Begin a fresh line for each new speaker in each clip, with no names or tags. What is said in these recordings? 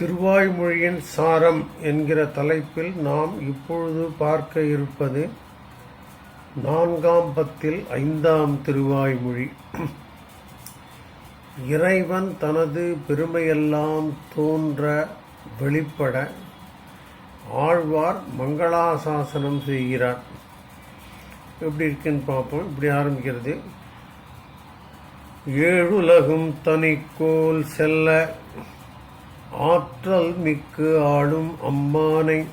திருவாய்மொழியின் சாரம் என்கிற தலைப்பில் நாம் இப்பொழுது பார்க்க இருப்பது நான்காம் பத்தில் ஐந்தாம் திருவாய்மொழி. இறைவன் தனது பெருமையெல்லாம் தோன்ற வெளிப்பட ஆழ்வார் மங்களாசாசனம் செய்கிறார். எப்படி இருக்குன்னு பார்ப்போம். இப்படி ஆரம்பிக்கிறது. ஏழுலகும் தனிக்கோல் செல்ல ஆற்றல் மிக்கு ஆளும் அம்மானை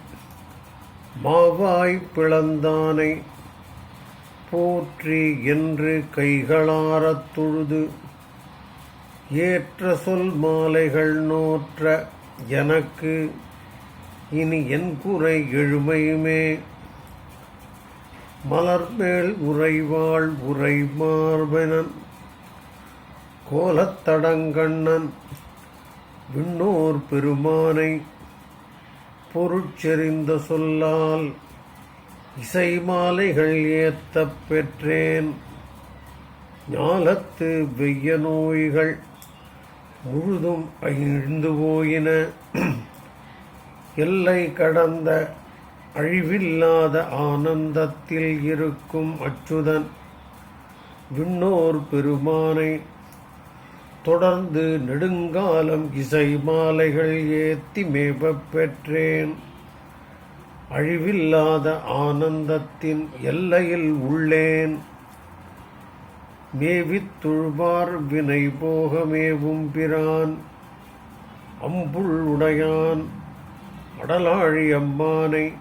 மாவாய் பிளந்தானை போற்றி என்று கைகளாரத் தொழுது ஏற்ற சொல் மாலைகள் நோற்ற எனக்கு இனி என் குறை எழுமையுமே. மலர்மேல் உறைவாள் உரை மார்பனன் கோலத்தடங்கண்ணன் விண்ணோர் பெருமானை பொருட்செறிந்த சொல்லால் இசை மாலைகள் ஏத்தப் பெற்றேன். ஞாலத்து வெய்ய நோய்கள் முழுதும் அழிந்து போயின. எல்லை கடந்த அழிவில்லாத ஆனந்தத்தில் இருக்கும் அச்சுதன் விண்ணோர் பெருமானை தொடர்ந்து நெடுங்காலம் இசை மாலைகள் ஏத்தி மேவப் பெற்றேன். அழிவில்லாத ஆனந்தத்தின் எல்லையில் உள்ளேன். மேவித் துழ்வார் வினை போகமேவும் பிரான். அம்புள் உடையான் அடலாழி அம்மானை.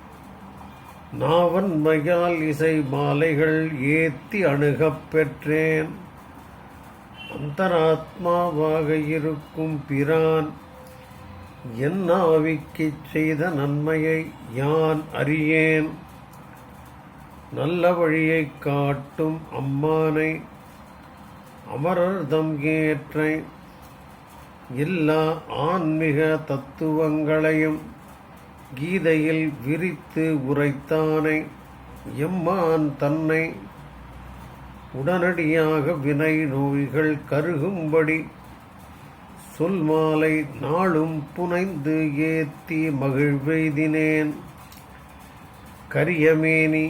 நாவன்மையால் இசை மாலைகள் ஏத்தி அணுகப் பெற்றேன். அந்தராத்மாவாக இருக்கும் பிரான். என் ஆவிக்குச் செய்த நன்மையை யான் அறியேன். நல்ல வழியைக் காட்டும் அம்மானை அமரர்தம் ஏற்ற எல்லா ஆன்மீக தத்துவங்களையும் கீதையில் விரித்து உரைத்தானை. எம்மான் தன்னை உடனடியாக வினை நோய்கள் கருகும்படி சொல் மாலை நாளும் புனைந்து ஏத்தி மகிழ்வெய்தினேன். கரியமேனி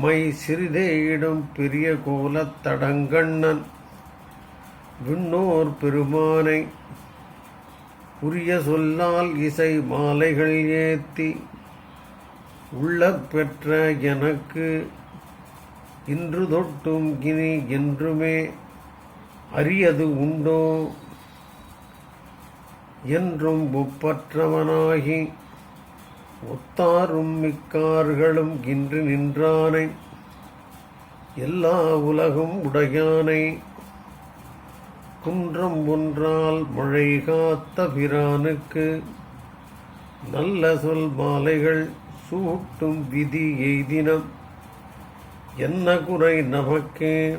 மை சிறிதேயிடும் பெரிய கோலத் தடங்கண்ணன் விண்ணோர் பெருமானை உரிய சொல்லால் இசை மாலைகள் ஏத்தி உள்ள பெற்ற எனக்கு இன்று தொட்டும் கினி என்றுமே அரியது உண்டோ? என்றும் ஒப்பற்றவனாகி ஒத்தாரும் மிக்கார்களும் இன்று நின்றானை. எல்லா உலகும் உடையானை. குன்றம் ஒன்றால் மழை காத்த பிரானுக்கு நல்ல சொல் மாலைகள் சூட்டும் விதி எய்தினம். என்ன குறை நமக்கே?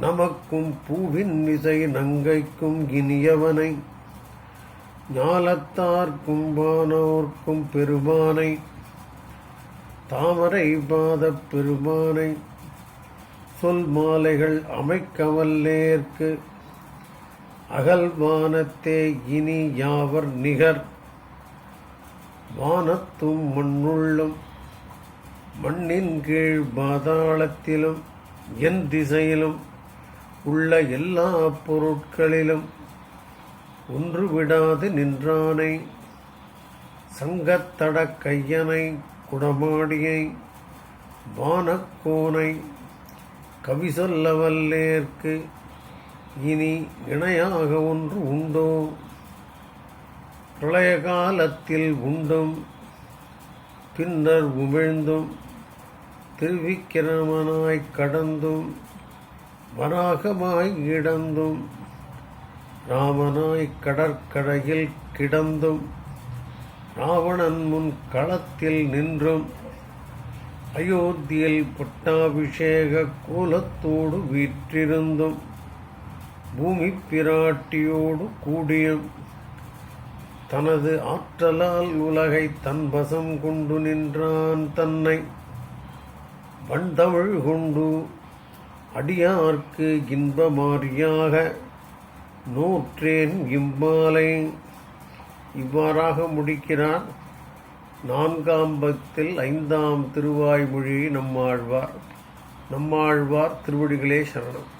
நமக்கும் பூவின் விசை நங்கைக்கும் இனியவனை. ஞாலத்தார்க்கும் வானோர்க்கும் பெருமானை. தாமரை பாதப் பெருமானை. சொல் மாலைகள் அமைக்கவல்லேற்கு அகல்வானத்தே இனி யாவர் நிகர்? வானத்தும் மண்ணுள்ளும் மண்ணின் கீழ் பாதாளத்திலும் என் திசையிலும் உள்ள எல்லா பொருட்களிலும் ஒன்று விடாது நின்றானை. சங்கத்தடக் கையனை குடமாடியை வானக்கோனை கவி சொல்லவல்லேற்கு இனி இணையாக ஒன்று உண்டோ? பிரளய காலத்தில் உண்டும் பின்னர் உமிழ்ந்தும் திருவிக்கிரமனாய் கடந்தும் வராகமாய் இடந்தும் ராமனாய் கடற்கரையில் கிடந்தும் ராவணன் முன் களத்தில் நின்றும் அயோத்தியில் பட்டாபிஷேக கோலத்தோடு வீற்றிருந்தும் பூமி பிராட்டியோடு கூடியும் தனது ஆற்றலால் உலகை தன்வசம் கொண்டு நின்றான் தன்னை. வண்டமிழ் கொண்டு அடியார்க்கு இன்பமாரியாக நூற்றேன் இம்மாலை. இவ்வாறாக முடிக்கிறார். நான்காம் பத்தில் ஐந்தாம் திருவாய்மொழி நம்மாழ்வார். நம்மாழ்வார் திருவடிகளே சரணம்.